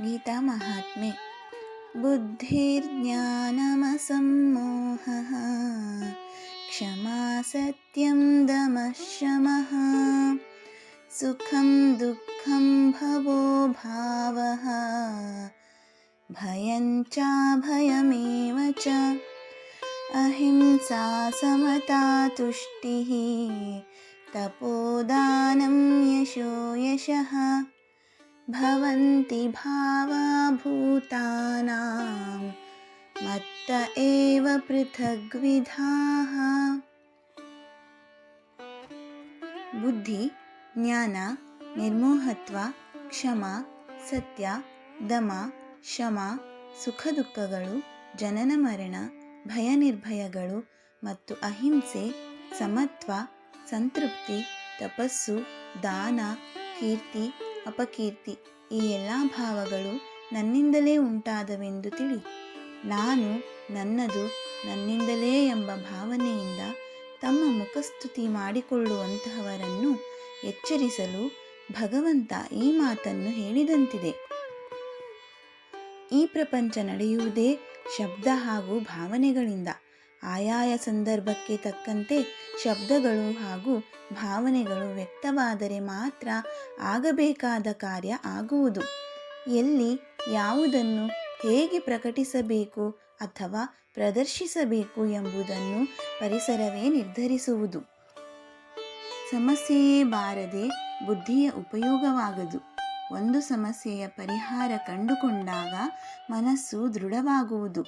गीतामाहात्म्ये बुद्धिर्ज्ञानमसम्मोहः। क्षमा सत्यं दमः सुखं दुःखं भवो भावः। भयं चाभयमेव च। अहिंसा समता तुष्टिः। तपोदानं यशो यशः भवन्ति भावा भूतानां मत्त एव पृथग्विधाः ಬುದ್ಧಿ ಜ್ಞಾನ ನಿರ್ಮೋಹತ್ವ ಕ್ಷಮ ಸತ್ಯ ದಮ ಶಮ ಸುಖ ದುಃಖಗಳು ಜನನ ಮರಣ ಭಯ ನಿರ್ಭಯಗಳು ಮತ್ತು ಅಹಿಂಸೆ ಸಮತ್ವ ಸಂತೃಪ್ತಿ ತಪಸ್ಸು ದಾನ ಕೀರ್ತಿ ಅಪಕೀರ್ತಿ ಈ ಎಲ್ಲ ಭಾವಗಳು ನನ್ನಿಂದಲೇ ಉಂಟಾದವೆಂದು ತಿಳಿ. ನಾನು ನನ್ನದು ನನ್ನಿಂದಲೇ ಎಂಬ ಭಾವನೆಯಿಂದ ತಮ್ಮ ಮುಖಸ್ತುತಿ ಮಾಡಿಕೊಳ್ಳುವಂತಹವರನ್ನು ಎಚ್ಚರಿಸಲು ಭಗವಂತ ಈ ಮಾತನ್ನು ಹೇಳಿದಂತಿದೆ. ಈ ಪ್ರಪಂಚ ನಡೆಯುವುದೇ ಶಬ್ದ ಹಾಗೂ ಭಾವನೆಗಳಿಂದ. ಆಯಾಯ ಸಂದರ್ಭಕ್ಕೆ ತಕ್ಕಂತೆ ಶಬ್ದಗಳು ಹಾಗೂ ಭಾವನೆಗಳು ವ್ಯಕ್ತವಾದರೆ ಮಾತ್ರ ಆಗಬೇಕಾದ ಕಾರ್ಯ ಆಗುವುದು. ಎಲ್ಲಿ ಯಾವುದನ್ನು ಹೇಗೆ ಪ್ರಕಟಿಸಬೇಕು ಅಥವಾ ಪ್ರದರ್ಶಿಸಬೇಕು ಎಂಬುದನ್ನು ಪರಿಸರವೇ ನಿರ್ಧರಿಸುವುದು. ಸಮಸ್ಯೆಯೇ ಬಾರದೆ ಬುದ್ಧಿಯ ಉಪಯೋಗವಾಗದು. ಒಂದು ಸಮಸ್ಯೆಯ ಪರಿಹಾರ ಕಂಡುಕೊಂಡಾಗ ಮನಸ್ಸು ದೃಢವಾಗುವುದು.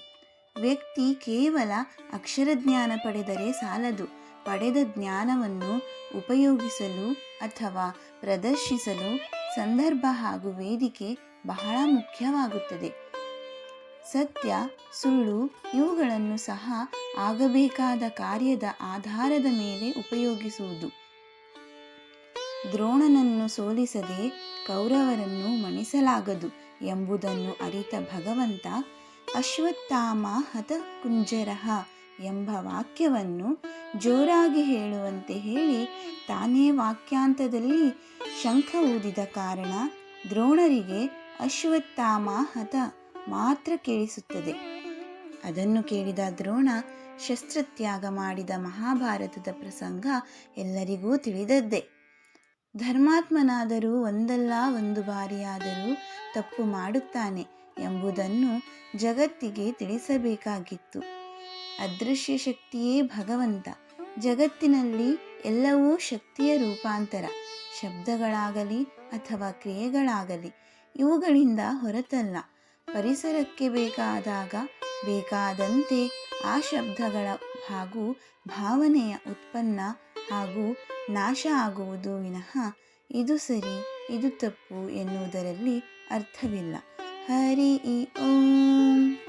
ವ್ಯಕ್ತಿ ಕೇವಲ ಅಕ್ಷರ ಜ್ಞಾನ ಪಡೆದರೆ ಸಾಲದು. ಪಡೆದ ಜ್ಞಾನವನ್ನು ಉಪಯೋಗಿಸಲು ಅಥವಾ ಪ್ರದರ್ಶಿಸಲು ಸಂದರ್ಭ ಹಾಗೂ ವೇದಿಕೆ ಬಹಳ ಮುಖ್ಯವಾಗುತ್ತದೆ. ಸತ್ಯ, ಸುಳ್ಳು ಇವುಗಳನ್ನು ಸಹ ಆಗಬೇಕಾದ ಕಾರ್ಯದ ಆಧಾರದ ಮೇಲೆ ಉಪಯೋಗಿಸುವುದು. ದ್ರೋಣನನ್ನು ಸೋಲಿಸದೆ ಕೌರವರನ್ನು ಮಣಿಸಲಾಗದು ಎಂಬುದನ್ನು ಅರಿತ ಭಗವಂತ ಅಶ್ವತ್ಥಾಮ ಹತ ಕುಂಜರಹ ಎಂಬ ವಾಕ್ಯವನ್ನು ಜೋರಾಗಿ ಹೇಳುವಂತೆ ಹೇಳಿ ತಾನೇ ವಾಕ್ಯಾಂತದಲ್ಲಿ ಶಂಖ ಊದಿದ ಕಾರಣ ದ್ರೋಣರಿಗೆ ಅಶ್ವತ್ಥಾಮ ಹತ ಮಾತ್ರ ಕೇಳಿಸುತ್ತದೆ. ಅದನ್ನು ಕೇಳಿದ ದ್ರೋಣ ಶಸ್ತ್ರತ್ಯಾಗ ಮಾಡಿದ ಮಹಾಭಾರತದ ಪ್ರಸಂಗ ಎಲ್ಲರಿಗೂ ತಿಳಿದದ್ದೇ. ಧರ್ಮಾತ್ಮನಾದರೂ ಒಂದಲ್ಲ ಒಂದು ಬಾರಿಯಾದರೂ ತಪ್ಪು ಮಾಡುತ್ತಾನೆ. ಎಂಬುದನ್ನು ಜಗತ್ತಿಗೆ ತಿಳಿಸಬೇಕಾಗಿತ್ತು. ಅದೃಶ್ಯ ಶಕ್ತಿಯೇ ಭಗವಂತ. ಜಗತ್ತಿನಲ್ಲಿ ಎಲ್ಲವೂ ಶಕ್ತಿಯ ರೂಪಾಂತರ. ಶಬ್ದಗಳಾಗಲಿ ಅಥವಾ ಕ್ರಿಯೆಗಳಾಗಲಿ ಇವುಗಳಿಂದ ಹೊರತಲ್ಲ. ಪರಿಸರಕ್ಕೆ ಬೇಕಾದಾಗ ಬೇಕಾದಂತೆ ಆ ಶಬ್ದಗಳ ಹಾಗೂ ಭಾವನೆಯ ಉತ್ಪನ್ನ ಹಾಗೂ ನಾಶ ಆಗುವುದು ವಿನಃ ಇದು ಸರಿ, ಇದು ತಪ್ಪು ಎನ್ನುವುದರಲ್ಲಿ ಅರ್ಥವಿಲ್ಲ. हरि ओम